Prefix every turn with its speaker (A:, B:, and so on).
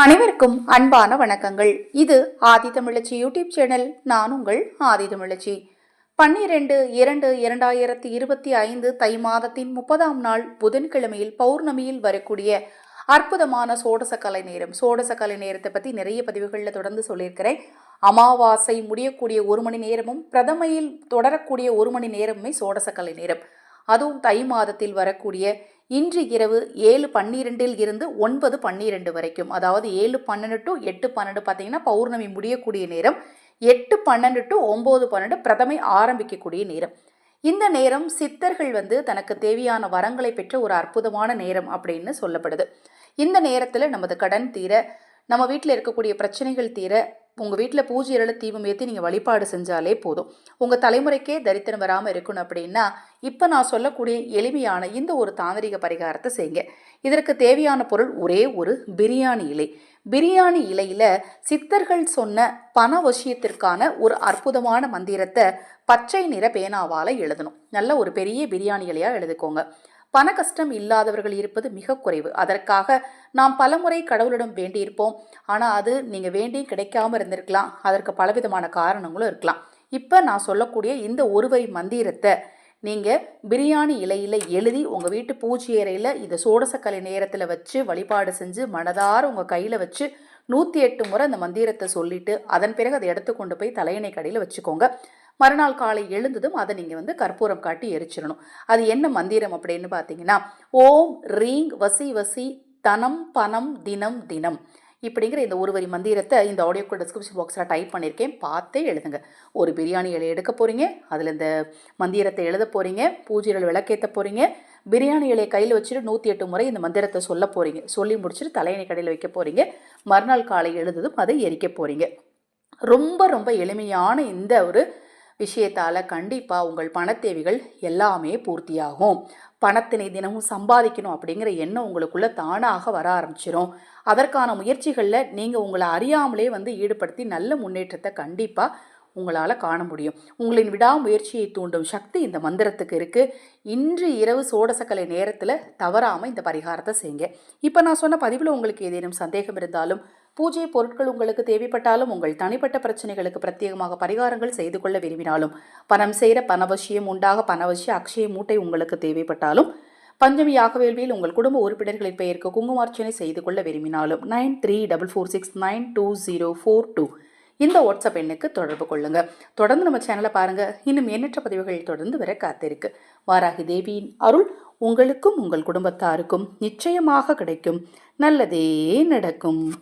A: அனைவருக்கும் அன்பான வணக்கங்கள். இது ஆதி தமிழச்சி யூடியூப் சேனல். நான் உங்கள் ஆதி தமிழச்சி. பன்னிரெண்டு இரண்டு இரண்டாயிரத்தி இருபத்தி ஐந்து தை மாதத்தின் முப்பதாம் நாள் புதன்கிழமையில் பௌர்ணமியில் வரக்கூடிய அற்புதமான சோடச கலை நேரம். சோடச கலை நேரத்தை பற்றி நிறைய பதிவுகளில் தொடர்ந்து சொல்லியிருக்கிறேன். அமாவாசை முடியக்கூடிய ஒரு மணி நேரமும் பிரதமையில் தொடரக்கூடிய ஒரு மணி நேரமுமே சோடச கலை நேரம். அதுவும் தை மாதத்தில் வரக்கூடிய இன்று இரவு ஏழு பன்னிரெண்டில் இருந்து ஒன்பது பன்னிரெண்டு வரைக்கும். அதாவது ஏழு பன்னெண்டு டு எட்டு பன்னெண்டு பார்த்தீங்கன்னா பௌர்ணமி முடியக்கூடிய நேரம். எட்டு பன்னெண்டு டு ஒம்பது பன்னெண்டு பிரதமை ஆரம்பிக்கக்கூடிய நேரம். இந்த நேரம் சித்தர்கள் வந்து தனக்கு தேவையான வரங்களை பெற்ற ஒரு அற்புதமான நேரம் அப்படின்னு சொல்லப்படுது. இந்த நேரத்தில் நமது கடன் தீர நம்ம வீட்டில் இருக்கக்கூடிய பிரச்சனைகள் தீர உங்கள் வீட்டில் பூஜை இரல தீபம் ஏற்றி நீங்கள் வழிபாடு செஞ்சாலே போதும். உங்கள் தலைமுறைக்கே தரித்திரம் வராமல் இருக்கணும் அப்படின்னா இப்போ நான் சொல்லக்கூடிய எளிமையான இந்த ஒரு தாந்திரிக பரிகாரத்தை செய்யுங்க. இதற்கு தேவையான பொருள் ஒரே ஒரு பிரியாணி இலை. பிரியாணி இலையில் சித்தர்கள் சொன்ன பண வசியத்திற்கான ஒரு அற்புதமான மந்திரத்தை பச்சை நிற பேனாவால் எழுதணும். நல்ல ஒரு பெரிய பிரியாணி இலையாக எழுதிக்கோங்க. பண கஷ்டம் இல்லாதவர்கள் இருப்பது மிக குறைவு. அதற்காக நாம் பலமுறை கடவுளிடம் வேண்டியிருப்போம். ஆனால் அது நீங்கள் வேண்டி கிடைக்காம இருந்திருக்கலாம். அதற்கு பலவிதமான காரணங்களும் இருக்கலாம். இப்போ நான் சொல்லக்கூடிய இந்த ஒருவரி மந்திரத்தை நீங்கள் பிரியாணி இலையில் எழுதி உங்கள் வீட்டு பூஜை அறையில் இதை சோடசக்கலை நேரத்தில் வச்சு வழிபாடு செஞ்சு மனதார உங்கள் கையில் வச்சு நூற்றி எட்டு முறை அந்த மந்திரத்தை சொல்லிவிட்டு அதன் பிறகு அதை எடுத்து கொண்டு போய் தலையணை கடையில் வச்சுக்கோங்க. மறுநாள் காலை எழுந்ததும் அதை நீங்கள் வந்து கற்பூரம் காட்டி எரிச்சிடணும். அது என்ன மந்திரம் அப்படின்னு பார்த்தீங்கன்னா ஓம் ரீங் வசி வசி தனம் பணம் தினம் தினம் இப்படிங்கிற இந்த ஒரு வரி மந்திரத்தை இந்த ஆடியோக்கு டிஸ்கிரிப்ஷன் பாக்ஸில் டைப் பண்ணியிருக்கேன். பார்த்தே எழுதுங்க. ஒரு பிரியாணி இலை எடுக்க போகிறீங்க அதில் இந்த மந்திரத்தை எழுத போகிறீங்க பூஜைகள் விளக்கேற்ற போகிறீங்க பிரியாணி இலையை கையில் வச்சுட்டு நூற்றி எட்டு முறை இந்த மந்திரத்தை சொல்ல போகிறீங்க சொல்லி முடிச்சுட்டு தலையணை கடையில் வைக்க போகிறீங்க மறுநாள் காலை எழுந்ததும் அதை எரிக்க போகிறீங்க ரொம்ப ரொம்ப எளிமையான இந்த ஒரு விஷயத்தால் கண்டிப்பாக உங்கள் பணத்தேவைகள் எல்லாமே பூர்த்தியாகும். பணத்தினை தினமும் சம்பாதிக்கணும் அப்படிங்கிற எண்ணம் உங்களுக்குள்ளே தானாக வர ஆரம்பிச்சிடும் அதற்கான முயற்சிகளில் நீங்கள் உங்களை அறியாமலே வந்து ஈடுபடுத்தி நல்ல முன்னேற்றத்தை கண்டிப்பாக உங்களால் காண முடியும். உங்களின் விடாமுயற்சியை தூண்டும் சக்தி இந்த மந்திரத்துக்கு இருக்குது இன்று இரவு சோடசக்கலை நேரத்தில் தவறாமல் இந்த பரிகாரத்தை செய்யுங்க. இப்போ நான் சொன்ன பதிவில் உங்களுக்கு ஏதேனும் சந்தேகம் இருந்தாலும் பூஜை பொருட்கள் உங்களுக்கு தேவைப்பட்டாலும் உங்கள் தனிப்பட்ட பிரச்சனைகளுக்கு பிரத்யேகமாக பரிகாரங்கள் செய்து கொள்ள விரும்பினாலும் பணம் செய்கிற பணவசியம் உண்டாக பணவசிய அக்ஷய மூட்டை உங்களுக்கு தேவைப்பட்டாலும் பஞ்சமி யாகவேள்வியில் உங்கள் குடும்ப உறுப்பினர்களின் பெயருக்கு குங்குமார்ச்சனை செய்து கொள்ள விரும்பினாலும் nine three double four six nine two zero four two இந்த வாட்ஸ்அப் எண்ணுக்கு தொடர்பு கொள்ளுங்க. தொடர்ந்து நம்ம சேனலை பாருங்க. இன்னும் எண்ணற்ற பதிவுகள் தொடர்ந்து வர காத்திருக்கு. வாராகி தேவியின் அருள் உங்களுக்கும் உங்கள் குடும்பத்தாருக்கும் நிச்சயமாக கிடைக்கும். நல்லதே நடக்கும்.